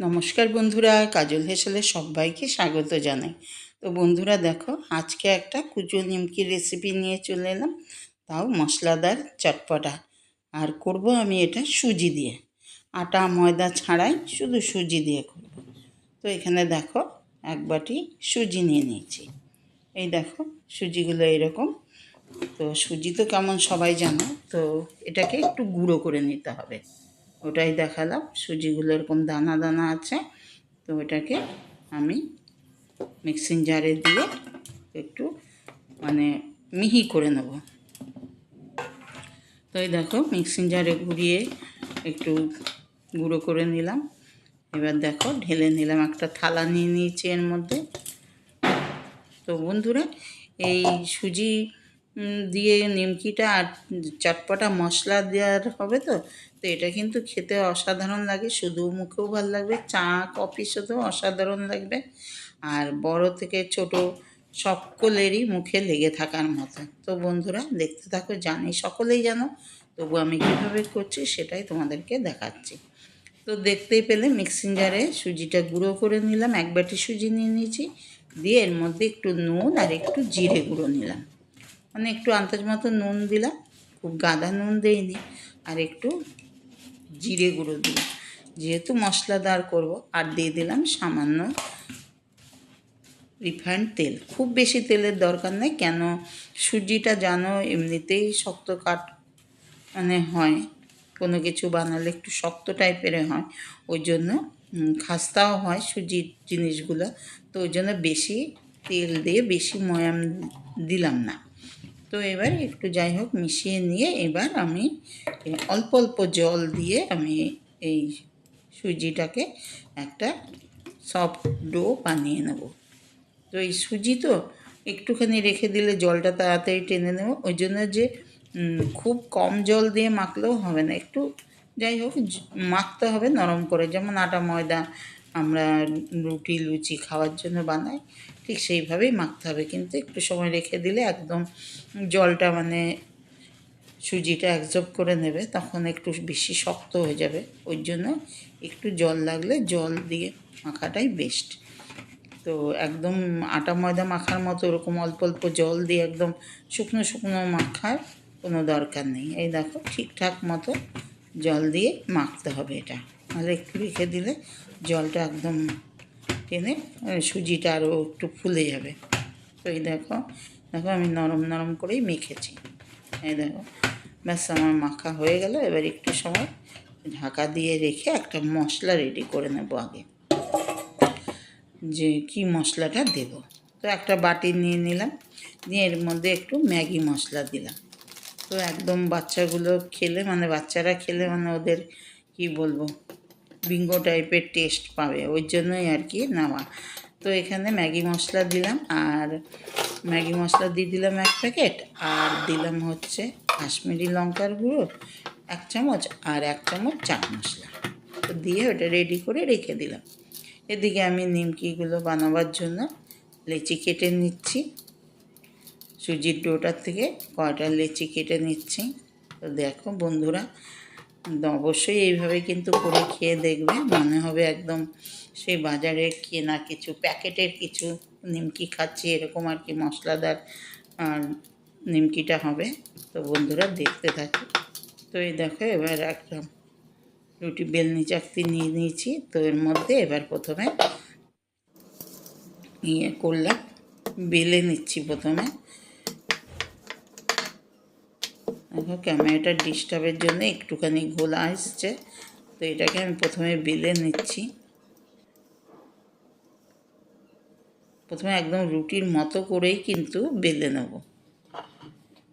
নমস্কার বন্ধুরা, কাজল হেসেলে সবাইকে স্বাগত জানাই। তো বন্ধুরা দেখো, আজকে একটা কুচো নিমকির রেসিপি নিয়ে চলে এলাম। তাও মশলাদার চটপটা। আর করব আমি এটা সুজি দিয়ে। আটা, ময়দা ছাড়াই শুধু সুজি দিয়ে করব। তো এখানে দেখো, এক বাটি সুজি নিয়ে নিয়েছি। এই দেখো, সুজিগুলো এরকম। তো সুজি তো কেমন সবাই জানো, তো এটাকে একটু গুঁড়ো করে নিতে হবে। ওটাই দেখালাম। সুজিগুলো এরকম দানা দানা আছে। তো ওটাকে আমি মিক্সিং জারে দিয়ে একটু মানে মিহি করে নেব। তো এই দেখো মিক্সিং জারে ঘুরিয়ে একটু গুঁড়ো করে নিলাম। এবার দেখো, ঢেলে নিলাম একটা থালা নিয়ে নিয়েছি এর মধ্যে। তো বন্ধুরা, এই সুজি দিয়ে নিমকিটা আর চটপটা মশলা দেওয়ার হবে তো তো এটা কিন্তু খেতে অসাধারণ লাগে, শুধু মুখেও ভালো লাগবে, চা, কফির সাথেও অসাধারণ লাগবে, আর বড় থেকে ছোট সকলেরই মুখে লেগে থাকার মতো। তো বন্ধুরা, দেখতে থাকো, জানি সকলেই জানো, তবু আমি কীভাবে করছি সেটাই তোমাদেরকে দেখাচ্ছি। তো দেখতেই পেলে মিক্সিং জারে সুজিটা গুঁড়ো করে নিলাম, এক বাটি সুজি নিয়ে নিয়েছি, দিয়ে এর মধ্যে একটু নুন আর একটু জিরে গুঁড়ো নিলাম। মানে একটু আন্দাজ মতো নুন দিলাম, খুব গাদা নুন দেইনি, আর একটু জিরে গুঁড়ো দিলাম। যেহেতু মশলাদার করব, আর দিয়ে দিলাম সামান্য রিফাইন্ড তেল। খুব বেশি তেলের দরকার নেই, কেন সুজিটা জানো এমনিতেই শক্ত কাট মানে হয়, কোনো কিছু বানালে একটু শক্ত টাইপের হয়, ওই জন্য খাস্তাও হয় সুজির জিনিসগুলো, তো ওই জন্য বেশি তেল দিয়ে বেশি ময়াম দিলাম না। তো এবার একটু যাই হোক মিশিয়ে নিয়ে এবার আমি অল্প অল্প জল দিয়ে আমি এই সুজিটাকে একটা সফট ডো বানিয়ে নেব। তো এই সুজি তো একটুখানি রেখে দিলে জলটা তাড়াতাড়ি টেনে নেব। ওই জন্য যে খুব কম জল দিয়ে মাখলেও হবে না। একটু যাই হোক মাখতে হবে নরম করে। যেমন আটা ময়দা আমরা রুটি, লুচি খাওয়ার জন্য বানাই। ঠিক সেইভাবেই মাখতে হবে। কিন্তু একটু সময় রেখে দিলে একদম জলটা মানে সুজিটা অ্যাবজর্ব করে নেবে, তখন একটু বেশি শক্ত হয়ে যাবে। ওই জন্য একটু জল লাগলে জল দিয়ে মাখাটাই বেস্ট তো একদম আটা ময়দা মাখার মতো ওরকম অল্প অল্প জল দিয়ে একদম শুকনো শুকনো মাখার কোনো দরকার নেই। এই দেখো ঠিকঠাক মতো জল দিয়ে মাখতে হবে এটা। নাহলে একটু রেখে দিলে জলটা একদম টেনে সুজিটা আরও একটু ফুলে যাবে। তো এই দেখো দেখো আমি নরম নরম করেই মেখেছি। এই দেখো, ব্যাস আমার মাখা হয়ে গেল। এবার একটু সময় ঢাকা দিয়ে রেখে একটা মশলা রেডি করে নেব আগে। যে কি মশলাটা দেব? তো একটা বাটি নিয়ে নিলাম, নিয়ে এর মধ্যে একটু ম্যাগি মশলা দিলাম। তো একদম বাচ্চাগুলো খেলে মানে বাচ্চারা খেলে মানে ওদের কি বলব? বিঙ্গো টাইপের টেস্ট পাবে, ওই জন্যই আর কি নেওয়া। তো এখানে ম্যাগি মশলা দিলাম, আর ম্যাগি মশলা দিয়ে দিলাম এক প্যাকেট, আর দিলাম হচ্ছে কাশ্মীরি লঙ্কার গুঁড়ো, এক চামচ, আর এক চামচ চাট মশলা। তো দিয়ে ওটা রেডি করে রেখে দিলাম। এদিকে আমি নিমকিগুলো বানাবার জন্য লেচি কেটে নিচ্ছি। সুজির ডোটার থেকে কয়টা লেচি কেটে নিচ্ছি। তো দেখো বন্ধুরা অবশ্যই এইভাবে কিন্তু করে খেয়ে দেখবে। মনে হবে একদম সেই বাজারে কেনা কিছু, প্যাকেটের কিছু নিমকি খাচ্ছি, এরকম আর কি মশলাদার, আর নিমকিটা হবে। তো বন্ধুরা দেখতে থাকো। তো এই দেখো, এবার একটা রুটি বেলনি চাকতি নিয়ে নিয়েছি। তো এর মধ্যে এবার প্রথমে ইয়ে করলাম, বেলে নিচ্ছি প্রথমে। দেখো, ক্যামেরাটা ডিস্টার্বের জন্য একটুখানি ঘোলা আসছে। তো এটাকে আমি প্রথমে বেলে নিচ্ছি। প্রথমে একদম রুটির মতো করেই কিন্তু বেলে নেব।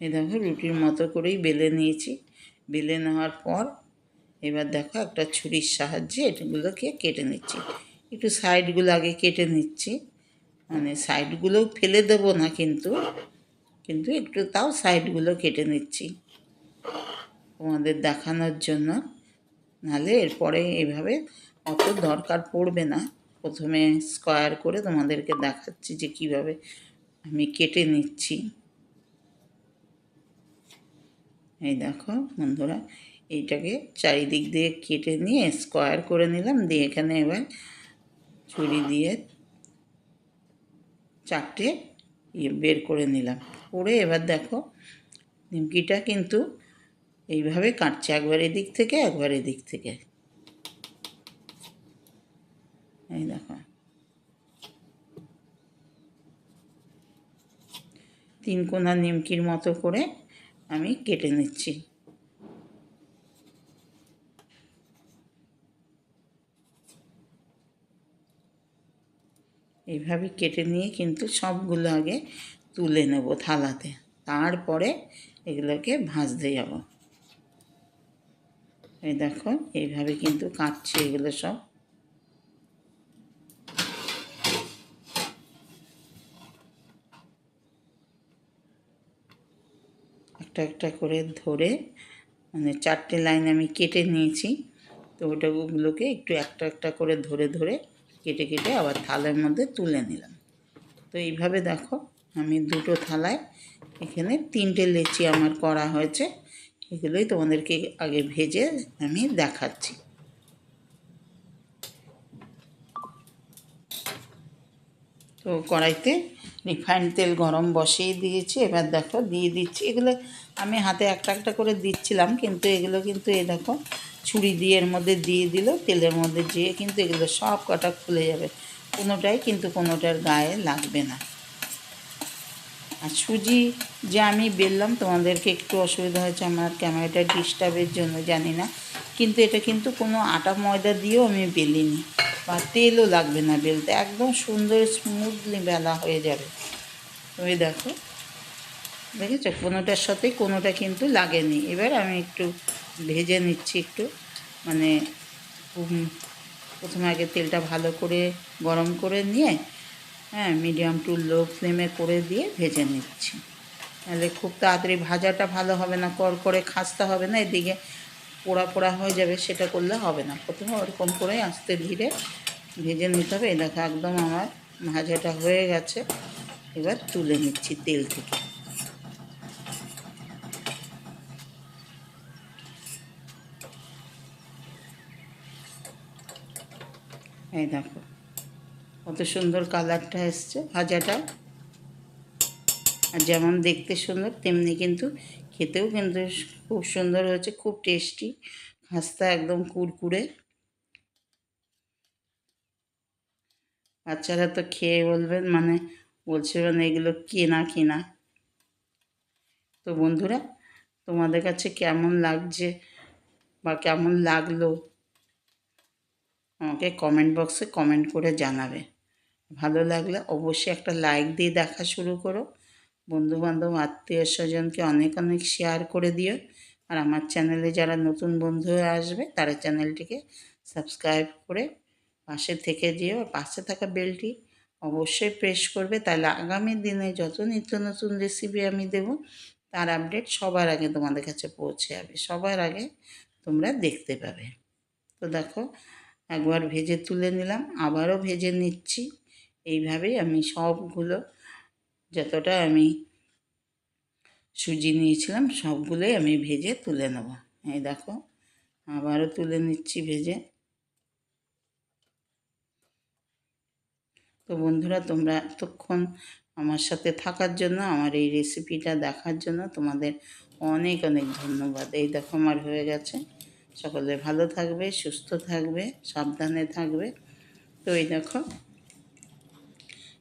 এই দেখো, রুটির মতো করেই বেলে নিয়েছি। বেলে নেওয়ার পর এবার দেখো, একটা ছুরির সাহায্যে এটাগুলোকে কেটে নিচ্ছি। একটু সাইডগুলো আগে কেটে নিচ্ছি। মানে সাইডগুলো ফেলে দেবো না কিন্তু কিন্তু একটু তাও সাইডগুলো কেটে নিচ্ছি। তোমাদের দেখানোর জন্য। নাহলে এরপরে এভাবে অত দরকার পড়বে না। প্রথমে স্কোয়ার করে তোমাদেরকে দেখাচ্ছি যে কীভাবে আমি কেটে নিচ্ছি। এই দেখো বন্ধুরা, এইটাকে চারিদিক দিয়ে কেটে নিয়ে স্কোয়ার করে নিলাম। দিয়ে এখানে এবার ছুরি দিয়ে চারটে ইয়ে বের করে নিলাম। করে এবার দেখো, নিমকিটা কিন্তু এইভাবে কাটছে একবার এদিক থেকে, একবার এদিক থেকে। এই দেখো। তিন কোনা নিমকির মতো করে আমি কেটে নিচ্ছি। এইভাবে কেটে নিয়ে কিন্তু সবগুলো আগে তুলে নেব থালাতে। তারপরে এগুলোকে ভাজতে যাব। এই দেখো, এইভাবে কিন্তু কাটছে এগুলো সব। একটা একটা করে ধরে মানে চারটে লাইন আমি কেটে নিয়েছি। তো ওটা ওগুলোকে একটু একটা একটা করে ধরে ধরে কেটে কেটে আবার থালার মধ্যে তুলে নিলাম। তো এইভাবে দেখো, আমি দুটো থালায় এখানে তিনটে লেচি আমার করা হয়েছে। এগুলোই তোমাদেরকে আগে ভেজে আমি দেখাচ্ছি। তো কড়াইতে রিফাইন তেল গরম বসিয়ে দিয়েছি, এবার দেখো দিয়ে দিচ্ছি। এগুলো আমি হাতে একটা একটা করে দিচ্ছিলাম, কিন্তু এগুলো কিন্তু এ দেখো ছুরি দিয়ে এর মধ্যে দিয়ে দিল, তেলের মধ্যে দিয়ে কিন্তু এগুলো সব কটা খুলে যাবে। কোনোটাই কিন্তু কোনোটার গায়ে লাগবে না। আর সুজি যে আমি বেললাম, তোমাদেরকে একটু অসুবিধা হয়েছে, আমার ক্যামেরাটা ডিস্টার্বের জন্য জানি না। কিন্তু এটা কিন্তু কোনো আটা ময়দা দিয়েও আমি বেলিনি। বা তেলও লাগবে না বেলতে, একদম সুন্দর স্মুথলি বেলা হয়ে যাবে। ওই দেখো। দেখেছ? কোনোটার সাথে কোনোটা কিন্তু লাগেনি। এবার আমি একটু ভেজে নিচ্ছি একটু। মানে প্রথমে আগে তেলটা ভালো করে গরম করে নিয়ে হ্যাঁ মিডিয়াম টু লো ফ্লেমে করে দিয়ে ভেজে নিচ্ছি। তাহলে খুব তাড়াতাড়ি ভাজাটা ভালো হবে না কর করে খাসতে হবে না, এদিকে পোড়া পোড়া হয়ে যাবে, সেটা করলে হবে না। প্রথমে ওরকম করে আস্তে ধীরে ভেজে নিতে হবে। দেখো, একদম আমার ভাজাটা হয়ে গেছে। এবার তুলে নিচ্ছি তেল থেকে। এই দেখো কত সুন্দর কালারটা এসছে, ভাজাটা। আর যেমন দেখতে সুন্দর, তেমনি কিন্তু খেতেও কিন্তু খুব সুন্দর হয়েছে, খুব টেস্টি। খাস্তা একদম কুরকুরে বাচ্চারা তো খেয়ে বলবেন মানে বলছে মানে এগুলো কেনা কেনা। তো বন্ধুরা, তোমাদের কাছে কেমন লাগছে বা কেমন লাগল? আমাকে কমেন্ট বক্সে কমেন্ট করে জানাবে। ভালো লাগলে অবশ্যই একটা লাইক দিয়ে দেখা শুরু করো। বন্ধুবান্ধব, আত্মীয় স্বজনকে অনেক অনেক শেয়ার করে দিও। আর আমার চ্যানেলে যারা নতুন বন্ধু আসবে, তারা চ্যানেলটিকে সাবস্ক্রাইব করে পাশে থেকে যেও। পাশে থাকা বেলটি অবশ্যই প্রেস করবে। তাহলে আগামী দিনে যত নিত্য নতুন রেসিপি আমি দেব, তার আপডেট সবার আগে তোমাদের কাছে পৌঁছে যাবে। সবার আগে তোমরা দেখতে পাবে। তো দেখো, একবার ভেজে তুলে নিলাম, আবারও ভেজে নিচ্ছি। এইভাবেই আমি সবগুলো, যতটা আমি সুজি নিয়েছিলাম, সবগুলোই আমি ভেজে তুলে নেব। এই দেখো, আবারও তুলে নিচ্ছি ভেজে। তো বন্ধুরা, তোমরা এতক্ষণ আমার সাথে থাকার জন্য, আমার এই রেসিপিটা দেখার জন্য তোমাদের অনেক অনেক ধন্যবাদ। এই দেখো, আমার হয়ে গেছে। সকলে ভালো থাকবে, সুস্থ থাকবে, সাবধানে থাকবে। তো এই দেখো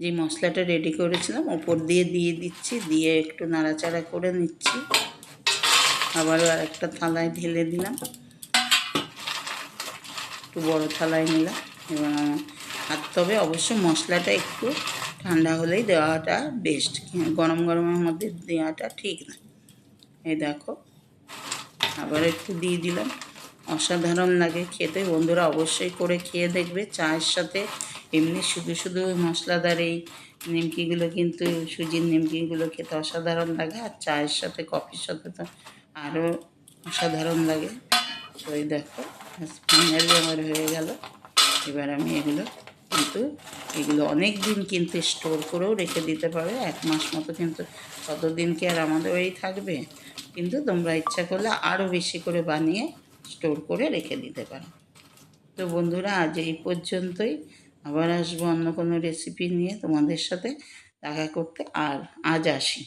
যে মশলাটা রেডি করেছিলাম, ওপর দিয়ে দিয়ে দিচ্ছি, দিয়ে একটু নাড়াচাড়া করে নিচ্ছি। আবারও আরেকটা থালায় ঢেলে দিলাম। একটু বড় থালায় নিলাম। এবং আর তবে অবশ্যই মশলাটা একটু ঠান্ডা হলেই দেওয়াটা বেস্ট গরম গরমের মধ্যে দেওয়াটা ঠিক না। এই দেখো, আবার একটু দিয়ে দিলাম। অসাধারণ লাগে খেতে। বন্ধুরা অবশ্যই করে খেয়ে দেখবে। চায়ের সাথে এমনি শুধু শুধু মশলাদার এই নিমকিগুলো কিন্তু, সুজির নিমকিগুলো খেতে অসাধারণ লাগে, আর চায়ের সাথে, কফির সাথে তো আরও অসাধারণ লাগে। তো এই দেখো ফাইনালি আমার হয়ে গেল। এবার আমি এগুলো কিন্তু, এগুলো অনেক দিন কিন্তু স্টোর করেও রেখে দিতে পারে এক মাস মতো কিন্তু ততদিন কি আর আমাদের ওই থাকবে? কিন্তু তোমরা ইচ্ছা করলে আরও বেশি করে বানিয়ে স্টোর করে রেখে দিতে পারো। তো বন্ধুরা, আজ এই পর্যন্তই। আবার আসব অন্য কোনো রেসিপি নিয়ে তোমাদের সাথে দেখা করতে। আর আজ আসি।